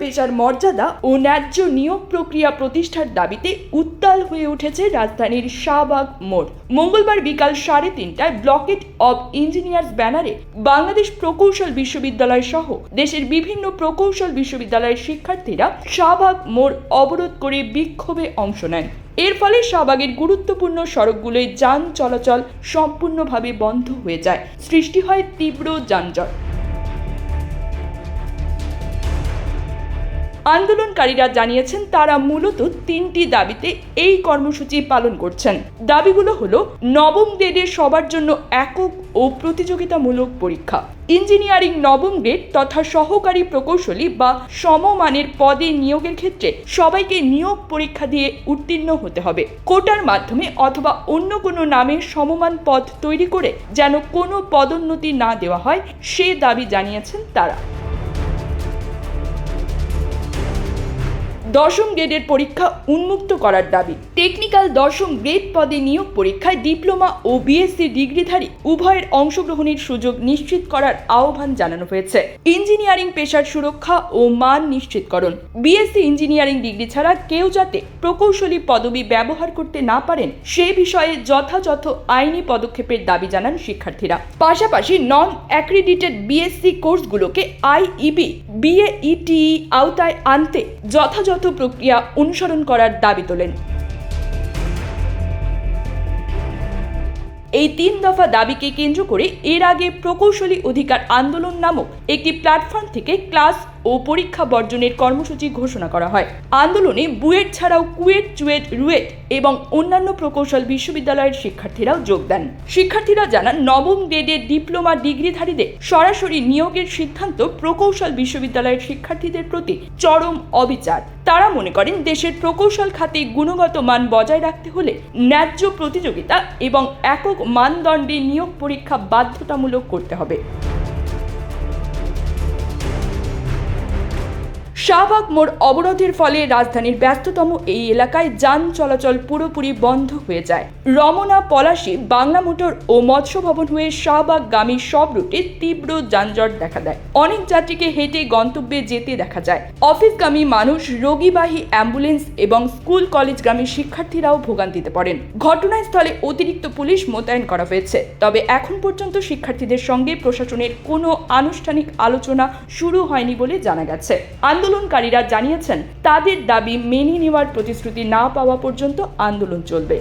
পেশার মর্যাদা ও ন্যায্য নিয়োগ প্রক্রিয়া প্রতিষ্ঠার দাবিতে উত্তাল হয়ে উঠেছে রাজধানীর শাহবাগ মোড়। মঙ্গলবার বিকাল সাড়ে তিনটায় ব্লকেট অব ইঞ্জিনিয়ার্স ব্যানারে বাংলাদেশ প্রকৌশল বিশ্ববিদ্যালয় সহ দেশের বিভিন্ন প্রকৌশল বিশ্ববিদ্যালয়ের শিক্ষার্থীরা শাহবাগ মোড় অবরোধ করে বিক্ষোভে অংশ নেন। এর ফলে শাহবাগের গুরুত্বপূর্ণ সড়কগুলোয় যান চলাচল সম্পূর্ণভাবে বন্ধ হয়ে যায়। সৃষ্টি হয় তীব্র যানজট। আন্দোলনকারীরা জানিয়েছেন তারা মূলত তিনটি দাবিতে এই কর্মসূচি পালন করছেন। দাবিগুলো হলো, নবম গ্রেডের সবার জন্য একক ও প্রতিযোগিতামূলক পরীক্ষা, ইঞ্জিনিয়ারিং নবম গ্রেড তথা সহকারী প্রকৌশলী বা সমমানের পদে নিয়োগের ক্ষেত্রে সবাইকে নিয়োগ পরীক্ষা দিয়ে উত্তীর্ণ হতে হবে। কোটার মাধ্যমে অথবা অন্য কোনো নামে সমমান পদ তৈরি করে যেন কোনো পদোন্নতি না দেওয়া হয়, সে দাবি জানিয়েছেন তারা। দশম গ্রেডের পরীক্ষা উন্মুক্ত করার দাবি। টেকনিক্যাল দশম গ্রেড পদে নিয়োগ পরীক্ষায় ডিপ্লোমা ও বিএসসি ডিগ্রিধারী উভয়ের অংশগ্রহণের সুযোগ নিশ্চিত করার আহ্বান জানানো হয়েছে। ইঞ্জিনিয়ারিং পেশার সুরক্ষা ও মান নিশ্চিতকরণ। বিএসসি ইঞ্জিনিয়ারিং ডিগ্রি ছাড়া কেউ যাতে প্রকৌশলী পদবি ব্যবহার করতে না পারেন, সে বিষয়ে যথাযথ আইনি পদক্ষেপের দাবি জানান শিক্ষার্থীরা। পাশাপাশি নন অ্যাক্রিডিটেড বিএসসি কোর্সগুলোকে আইইবি বিএইটিই আওতায় আনতে যথাযথ প্রক্রিয়া অনুসরণ করার দাবি তোলেন। এই তিন দফা দাবিকে কেন্দ্র করে এর আগে প্রকৌশলী অধিকার আন্দোলন নামক একটি প্ল্যাটফর্ম থেকে ক্লাস ও পরীক্ষা বর্জনের কর্মসূচি ঘোষণা করা হয়। আন্দোলনে বুয়েট ছাড়াও কুয়েট, চুয়েট, রুয়েট এবং অন্যান্য প্রকৌশল বিশ্ববিদ্যালয়ের শিক্ষার্থীরাও যোগ দেন। শিক্ষার্থীরা জানান, নবম গ্রেডের ডিপ্লোমা ডিগ্রিধারীদের সরাসরি নিয়োগের সিদ্ধান্ত প্রকৌশল বিশ্ববিদ্যালয়ের শিক্ষার্থীদের প্রতি চরম অবিচার। তারা মনে করেন, দেশের প্রকৌশল খাতে গুণগত মান বজায় রাখতে হলে ন্যায্য প্রতিযোগিতা এবং একক মানদণ্ডে নিয়োগ পরীক্ষা বাধ্যতামূলক করতে হবে। শাহবাগ মোড় অবরোধের ফলে রাজধানীর ব্যস্ততম এই এলাকায় যান চলাচল পুরোপুরি বন্ধ হয়ে যায়। রমনা, পলাশী, বাংলা মোটর ও মৎস্য ভবন হয়ে শাহবাগগামী সব রুটে তীব্র যানজট দেখা দেয়। অনেক যাত্রীকে হেঁটে গন্তব্যে যেতে দেখা যায়। অফিসগামী মানুষ, রোগীবাহী অ্যাম্বুলেন্স এবং স্কুল কলেজগামী শিক্ষার্থীরাও ভোগান্তিতে পড়েন। ঘটনাস্থলে অতিরিক্ত পুলিশ মোতায়েন করা হয়েছে। তবে এখন পর্যন্ত শিক্ষার্থীদের সঙ্গে প্রশাসনের কোনো আনুষ্ঠানিক আলোচনা শুরু হয়নি বলে জানা গেছে। আন্দোলনকারীরা জানিয়েছেন তাদের দাবি মেনে নেওয়ার প্রতিশ্রুতি না পাওয়া পর্যন্ত আন্দোলন চলবে।